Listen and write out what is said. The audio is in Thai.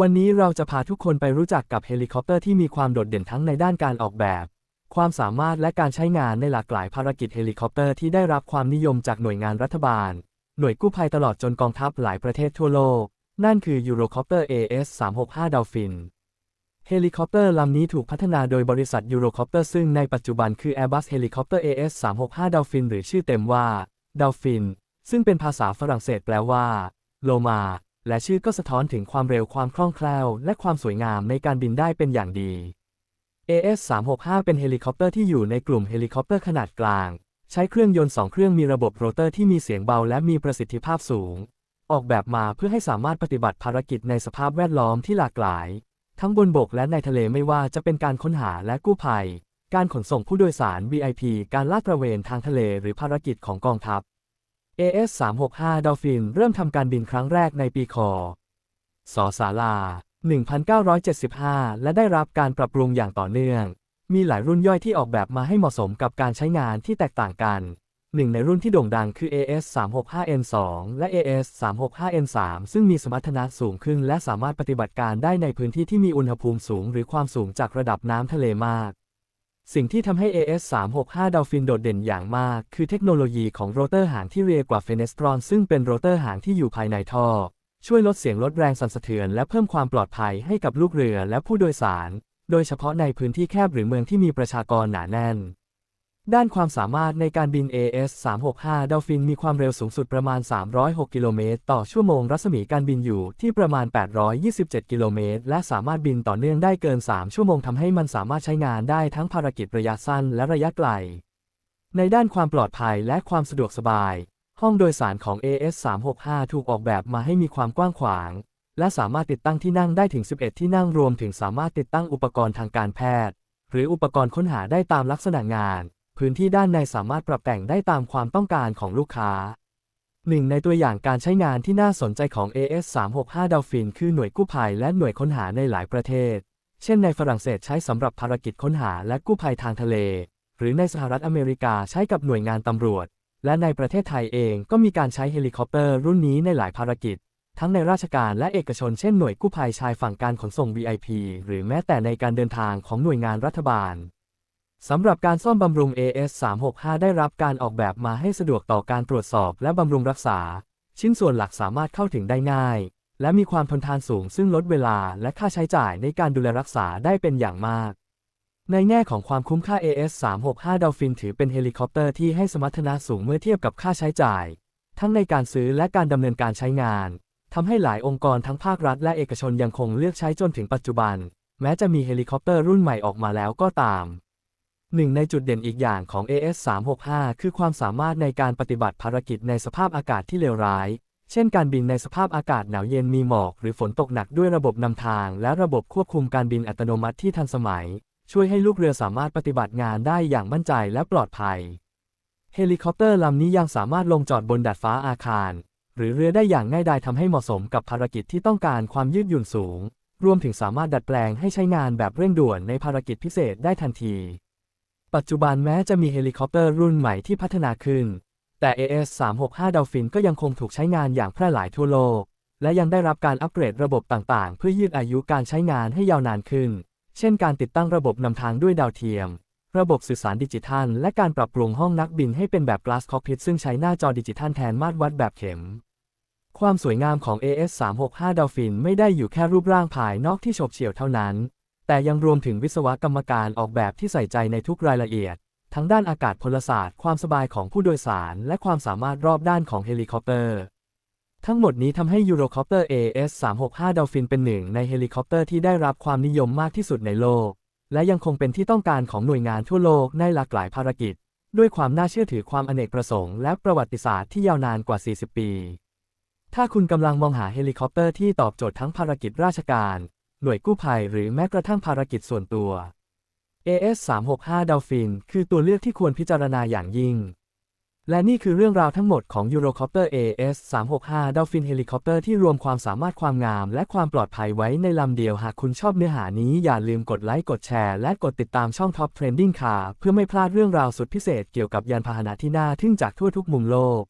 วันนี้เราจะพาทุกคนไปรู้จักกับเฮลิคอปเตอร์ที่มีความโดดเด่นทั้งในด้านการออกแบบ ความสามารถและการใช้งานในหลากหลายภารกิจเฮลิคอปเตอร์ที่ได้รับความนิยมจากหน่วยงานรัฐบาล หน่วยกู้ภัยตลอดจนกองทัพหลายประเทศทั่วโลก นั่นคือ Eurocopter AS365 Dolphin เฮลิคอปเตอร์ลำนี้ถูกพัฒนาโดยบริษัท Eurocopter ซึ่งในปัจจุบันคือ Airbus Helicopter AS365 Dolphin หรือชื่อเต็มว่า Dolphin ซึ่งเป็นภาษาฝรั่งเศสแปลว่า โลมา และชื่อก็สะท้อนถึงความเร็วความคล่องแคล่ว และความสวยงามในการบินได้เป็นอย่างดี AS365 เป็นเฮลิคอปเตอร์ที่อยู่ในกลุ่มเฮลิคอปเตอร์ขนาดกลาง ใช้เครื่องยนต์ 2 เครื่องมีระบบโรเตอร์ที่มีเสียงเบาและมีประสิทธิภาพสูง ออกแบบมาเพื่อให้สามารถปฏิบัติภารกิจในสภาพแวดล้อมที่หลากหลาย ทั้งบนบกและในทะเลไม่ว่าจะเป็นการค้นหาและกู้ภัย การขนส่งผู้โดยสาร VIP การลาดตระเวนทางทะเลหรือภารกิจของกองทัพ AS365 Dolphin เริ่มทำการบินครั้งแรกในปีคศศาลา 1975 และได้รับการปรับปรุงอย่างต่อเนื่อง มีหลายรุ่นย่อยที่ออกแบบมาให้เหมาะสมกับการใช้งานที่แตกต่างกัน หนึ่งในรุ่นที่โด่งดังคือ AS365N2 และ AS365N3 ซึ่งมีสมรรถนะสูงขึ้น และสามารถปฏิบัติการได้ในพื้นที่ที่มีอุณหภูมิสูง หรือความสูงจากระดับน้ำทะเลมาก สิ่งที่ทำให้ AS365 Dolphin โดดเด่นอย่างมาก คือเทคโนโลยีของโรเตอร์หางที่เรียกว่า Fenestron ซึ่งเป็นโรเตอร์หางที่อยู่ภายในท่อ ช่วยลดเสียงลดแรงสั่นสะเทือน และเพิ่มความปลอดภัยให้กับลูกเรือและผู้โดยสาร โดยเฉพาะในพื้นที่แคบหรือเมืองที่มีประชากรหนาแน่น ด้านความสามารถในการบิน AS365 Dolphin มีความเร็วสูงสุดประมาณ 306 กิโลเมตรต่อชั่วโมง รัศมีการบินอยู่ที่ประมาณ 827 กิโลเมตร และสามารถบินต่อเนื่องได้เกิน 3 ชั่วโมงทำให้มันสามารถใช้งานได้ทั้งภารกิจระยะสั้นและระยะไกล ในด้านความปลอดภัยและความสะดวกสบาย ห้องโดยสารของ AS365 ถูกออกแบบมาให้มีความกว้างขวาง และสามารถติดตั้งที่นั่งได้ถึง 11 ที่นั่งรวมถึงสามารถติดตั้งอุปกรณ์ทางการแพทย์ หรืออุปกรณ์ค้นหาได้ตามลักษณะงาน พื้นที่ด้านในสามารถปรับแต่งได้ตามความต้องการของลูกค้าหนึ่งในตัวอย่างการใช้งานที่น่าสนใจของ AS365 Dolphin คือหน่วยกู้ภัยและหน่วยค้นหาในหลายประเทศ เช่นในฝรั่งเศสใช้สำหรับภารกิจค้นหาและกู้ภัยทางทะเล หรือในสหรัฐอเมริกาใช้กับหน่วยงานตำรวจ และในประเทศไทยเองก็มีการใช้เฮลิคอปเตอร์รุ่นนี้ในหลายภารกิจ ทั้งในราชการและเอกชนเช่นหน่วยกู้ภัยชายฝั่งการขนส่ง VIP หรือแม้แต่ในการเดินทางของหน่วยงานรัฐบาล สำหรับการซ่อมบำรุง AS365 ได้รับการออกแบบมาให้สะดวกต่อการตรวจสอบและบำรุงรักษา ชิ้นส่วนหลักสามารถเข้าถึงได้ง่าย และมีความทนทานสูงซึ่งลดเวลาและค่าใช้จ่ายในการดูแลรักษาได้เป็นอย่างมาก ในแง่ของความคุ้มค่า AS365 Dolphin ถือเป็นเฮลิคอปเตอร์ที่ให้สมรรถนะสูงเมื่อเทียบกับค่าใช้จ่าย ทั้งในการซื้อและการดำเนินการใช้งานทำให้หลายองค์กรทั้งภาครัฐและเอกชนยังคงเลือกใช้จนถึงปัจจุบัน แม้จะมีเฮลิคอปเตอร์รุ่นใหม่ออกมาแล้วก็ตาม หนึ่งในจุดเด่นอีกอย่างของ AS365 คือความสามารถในการปฏิบัติภารกิจในสภาพอากาศที่เลวร้าย เช่นการบินในสภาพอากาศหนาวเย็นมีหมอก หรือฝนตกหนักด้วยระบบนำทาง และระบบควบคุมการบินอัตโนมัติที่ทันสมัย ช่วยให้ลูกเรือสามารถปฏิบัติงานได้อย่างมั่นใจและปลอดภัย เฮลิคอปเตอร์ลำนี้ยังสามารถลงจอดบนดาดฟ้าอาคาร หรือเรือได้อย่างง่ายดายทำให้เหมาะสมกับภารกิจที่ต้องการความยืดหยุ่นสูง รวมถึงสามารถดัดแปลงให้ใช้งานแบบเร่งด่วนในภารกิจพิเศษได้ทันที ปัจจุบันแม้จะมีเฮลิคอปเตอร์รุ่นใหม่ที่พัฒนาขึ้น แต่ AS365 Dolphin ก็ยังคงถูกใช้งานอย่างแพร่หลายทั่วโลก และยังได้รับการอัปเกรดระบบต่างๆ เพื่อยืดอายุการใช้งานให้ยาวนานขึ้น เช่นการติดตั้งระบบนำทางด้วยดาวเทียม ระบบสื่อสารดิจิทัล และการปรับปรุงห้องนักบินให้เป็นแบบ Glass Cockpit ซึ่งใช้หน้าจอดิจิทัลแทนมาตรวัดแบบเข็ม ความสวยงามของ AS365 Dolphin ไม่ได้อยู่แค่รูปร่างภายนอกที่โฉบเฉี่ยวเท่านั้น แต่ยังรวมถึงวิศวกรรมการออกแบบที่ใส่ใจในทุกรายละเอียด ทั้งด้านอากาศพลศาสตร์ ความสบายของผู้โดยสาร และความสามารถรอบด้านของเฮลิคอปเตอร์ ทั้งหมดนี้ทำให้ Eurocopter AS365 Dolphin เป็นหนึ่งในเฮลิคอปเตอร์ที่ได้รับความนิยมมากที่สุดในโลก และยังคงเป็นที่ต้องการของหน่วยงานทั่วโลกในหลากหลายภารกิจ ด้วยความน่าเชื่อถือความอเนกประสงค์ และประวัติศาสตร์ที่ยาวนานกว่า 40 ปี ถ้าคุณกำลังมองหาเฮลิคอปเตอร์ที่ตอบโจทย์ทั้งภารกิจราชการ หน่วยกู้ภัยหรือแม้กระทั่งภารกิจส่วนตัว AS365 Dolphin คือตัวเลือกที่ควรพิจารณาอย่างยิ่ง และนี่คือเรื่องราวทั้งหมดของ Eurocopter AS365 Dolphin Helicopter ที่รวมความสามารถความงาม และความปลอดภัยไว้ในลำเดียว หากคุณชอบเนื้อหานี้อย่าลืมกดไลค์กดแชร์และกดติดตามช่อง Top Trending Car เพื่อไม่พลาดเรื่องราวสุดพิเศษเกี่ยวกับยานพาหนะที่น่าทึ่งจากทั่วทุกมุมโลก